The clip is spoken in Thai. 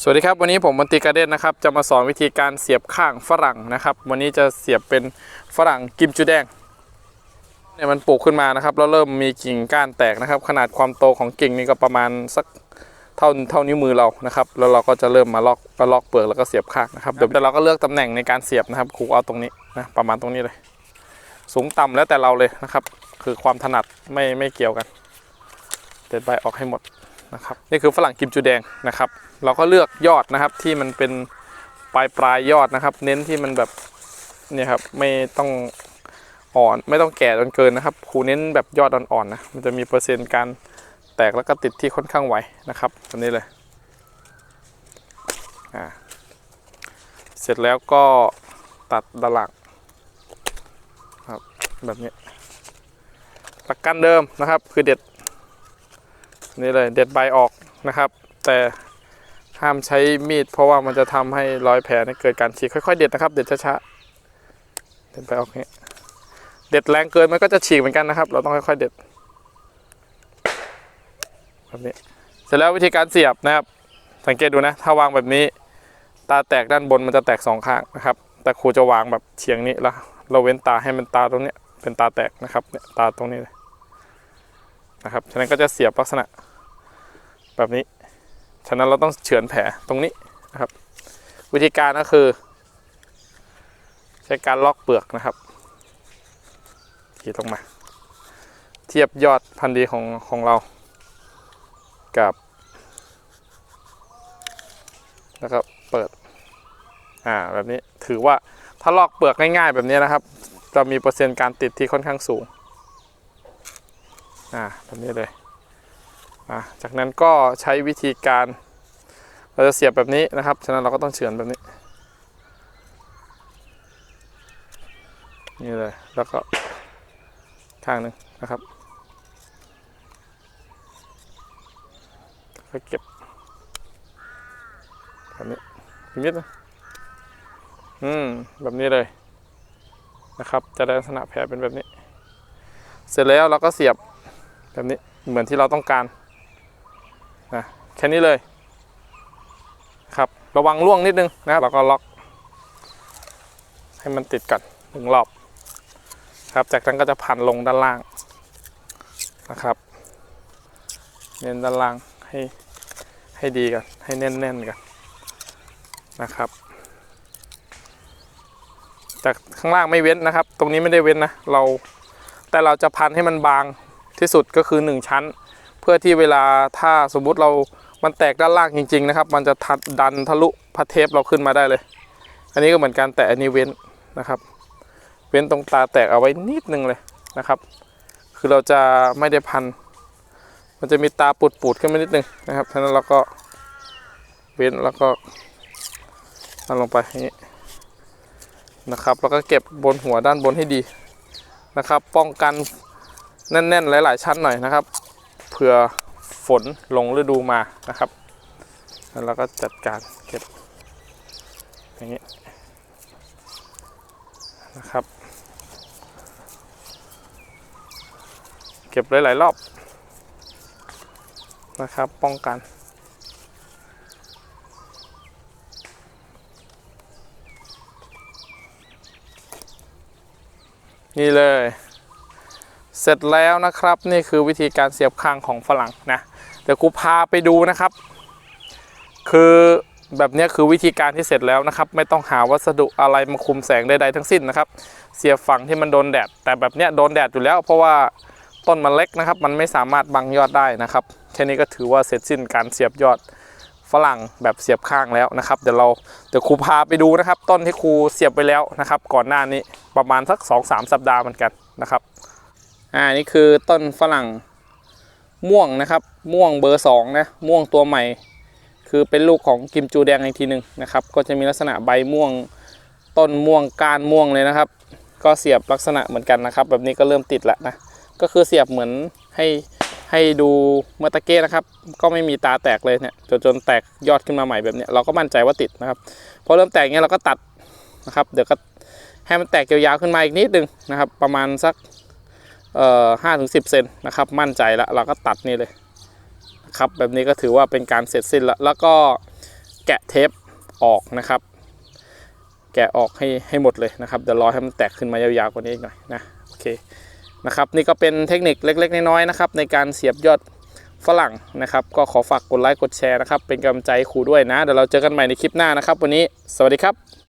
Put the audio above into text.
สวัสดีครับ วันนี้ผมมนตรีการเดนนะครับจะมาสอนวิธีการเสียบข้างฝรั่งนะครับ วันนี้จะเสียบเป็นฝรั่งกิมจูแดงเนี่ยมันปลูกขึ้นมานะครับ แล้วเริ่มมีกิ่งก้านแตกนะครับ ขนาดความโตของกิ่งนี่ก็ประมาณสักเท่าเท่านิ้วมือเรานะครับ แล้วเราก็จะเริ่มมาลอกมาลอกเปลือกแล้วก็เสียบข้างนะครับเดี๋ยวเราก็เลือกตำแหน่งในการเสียบนะครับครูเอาตรงนี้นะประมาณตรงนี้เลย สูงต่ำแล้วแต่เราเลยนะครับ คือความถนัดไม่ไม่เกี่ยวกันเด็ดใบออกให้หมดนะครับนี่คือฝรั่งกิมจูแดงนะครับ เราก็เลือกยอดนะครับที่มันเป็นปลายปลายยอดนะครับ เน้นที่มันแบบเนี่ยครับไม่ต้องอ่อนไม่ต้องแก่จนเกินนะครับครูเน้นแบบยอดอ่อนๆนะมันจะมีเปอร์เซ็นต์การแตกแล้วก็ติดที่ค่อนข้างไวนะครับแบบนี้เลยอ่าเสร็จแล้วก็ตัดดานหลังครับแบบนี้หลักการเดิมนะครับคือเด็ดนี่เลยเด็ดใบออกนะครับ แต่ ห้ามใช้มีด เพราะว่ามันจะทำให้รอยแผลเนี่ยเกิดการฉีกค่อยๆ เด็ดนะครับ เด็ดช้าๆเด็ดไปออกนี้เด็ดแรงเกินมันก็จะฉีกเหมือนกันนะครับ เราต้องค่อยๆเด็ดแบบนี้เสร็จแล้ววิธีการเสียบนะครับ สังเกตดูนะ ถ้าวางแบบนี้ ตาแตกด้านบนมันจะแตกสองข้างนะครับ แต่ครูจะวางแบบเฉียงนี้แล้วเราเว้นตาให้มันตาตรงเนี้ยเป็นตาแตกนะครับเนี่ยตาตรงนี้เลยนะครับ ฉะนั้นก็จะเสียบลักษณะแบบนี้ ฉะนั้นเราต้องเฉือนแผลตรงนี้นะครับ วิธีการก็คือ ใช้การลอกเปลือกนะครับขีดลงมา เทียบยอดพันธุ์ดีของของเรา กับ แล้วก็เปิด อ่าแบบนี้ถือว่าถ้าลอกเปลือกง่ายๆแบบนี้นะครับ จะมีเปอร์เซ็นต์การติดที่ค่อนข้างสูง อ่าแบบนี้เลย จากนั้นก็ใช้วิธีการ เราจะเสียบแบบนี้นะครับ ฉะนั้นเราก็ต้องเฉือนแบบนี้ นี่เลย แล้วก็ข้างหนึ่งนะครับค่อยเก็บแบบนี้อีกนิดนึงอืม แบบนี้เลยนะครับ จะได้ลักษณะแผลเป็นแบบนี้ เสร็จแล้วเราก็เสียบแบบนี้เหมือนที่เราต้องการ แค่นี้เลยครับระวังล่วงนิดนึงนะแล้วก็ล็อก ให้มันติดกันหนึ่งรอบครับจากนั้นก็จะพันลงด้านล่างนะครับ เน้นด้านล่างให้ให้ดีกันให้แน่นๆกันนะครับ จากข้างล่างไม่เว้นนะครับ ตรงนี้ไม่ได้เว้นนะเราแต่เราจะพันให้มันบางที่สุดก็คือ 1 ชั้น เพื่อที่เวลาถ้าสมมุติเรา มันแตกด้านล่างจริง ๆ นะครับ มันจะทัดดันทะลุพัดเทปเราขึ้นมาได้เลย อันนี้ก็เหมือนกันแต่อันนี้เว้นนะครับ เว้นตรงตาแตกเอาไว้นิดนึงเลยนะครับ คือเราจะไม่ได้พัน มันจะมีตาปูดๆขึ้นมานิดนึงนะครับฉะนั้นเราก็เว้นแล้วก็นั่นลงไปอย่างนี้นะครับ แล้วก็เก็บบนหัวด้านบนให้ดีนะครับ ป้องกันแน่นๆ หลาย ๆ ชั้นหน่อยนะครับ เผื่อ ฝนลงฤดูมานะครับ แล้วเราก็จัดการเก็บอย่างนี้นะครับ เก็บหลาย ๆ รอบนะครับ ป้องกันนี่เลย เสร็จแล้วนะครับ นี่คือวิธีการเสียบคางของฝรั่งนะ เดี๋ยวกูพาไปดูนะครับ คือแบบนี้คือวิธีการที่เสร็จแล้วนะครับ ไม่ต้องหาวัสดุอะไรมาคุมแสงใดๆทั้งสิ้นนะครับ เสียบฝั่งที่มันโดนแดด แต่แบบนี้โดนแดดอยู่แล้ว เพราะว่าต้นมันเล็กนะครับ มันไม่สามารถบังยอดได้นะครับแค่นี้ก็ถือว่าเสร็จสิ้นการเสียบยอดฝรั่งแบบเสียบข้างแล้วนะครับ เดี๋ยวเราเดี๋ยวครูพาไปดูนะครับ ต้นที่ครูเสียบไปแล้วนะครับ ก่อนหน้านี้ประมาณสัก 2-3 สัปดาห์เหมือนกันนะครับอ่านี่คือต้นฝรั่ง ม่วงนะครับ ม่วงเบอร์สองนะ ม่วงตัวใหม่ คือเป็นลูกของกิมจูแดงอีกทีหนึ่งนะครับ ก็จะมีลักษณะใบม่วงต้นม่วงก้านม่วงเลยนะครับ ก็เสียบลักษณะเหมือนกันนะครับ แบบนี้ก็เริ่มติดล้วนะก็คือเสียบเหมือนให้ให้ดูเมื่อตะเก้นะครับ ก็ไม่มีตาแตกเลยเนี่ยจนจนแตกยอดขึ้นมาใหม่แบบนี้เราก็มั่นใจว่าติดนะครับพอเริ่มแตกเงี้ยเราก็ตัดนะครับ เดี๋ยวก็ให้มันแตกยาวๆขึ้นมาอีกนิดนึงนะครับ ประมาณสัก เอ่อห้าถึงสิบเซนนะครับ มั่นใจแล้วเราก็ตัดนี่เลยนะครับแบบนี้ก็ถือว่าเป็นการเสร็จสิ้นแล้วแล้วก็แกะเทปออกนะครับ แกะออกให้ให้หมดเลยนะครับเดี๋ยวรอให้มันแตกขึ้นมายาวๆกว่านี้อีกหน่อยนะโอเคนะครับนี่ก็เป็นเทคนิคเล็กๆน้อยๆนะครับในการเสียบยอดฝรั่งนะครับ ก็ขอฝากกดไลค์กดแชร์นะครับ เป็นกำลังใจครูด้วยนะ เดี๋ยวเราเจอกันใหม่ในคลิปหน้านะครับ วันนี้สวัสดีครับ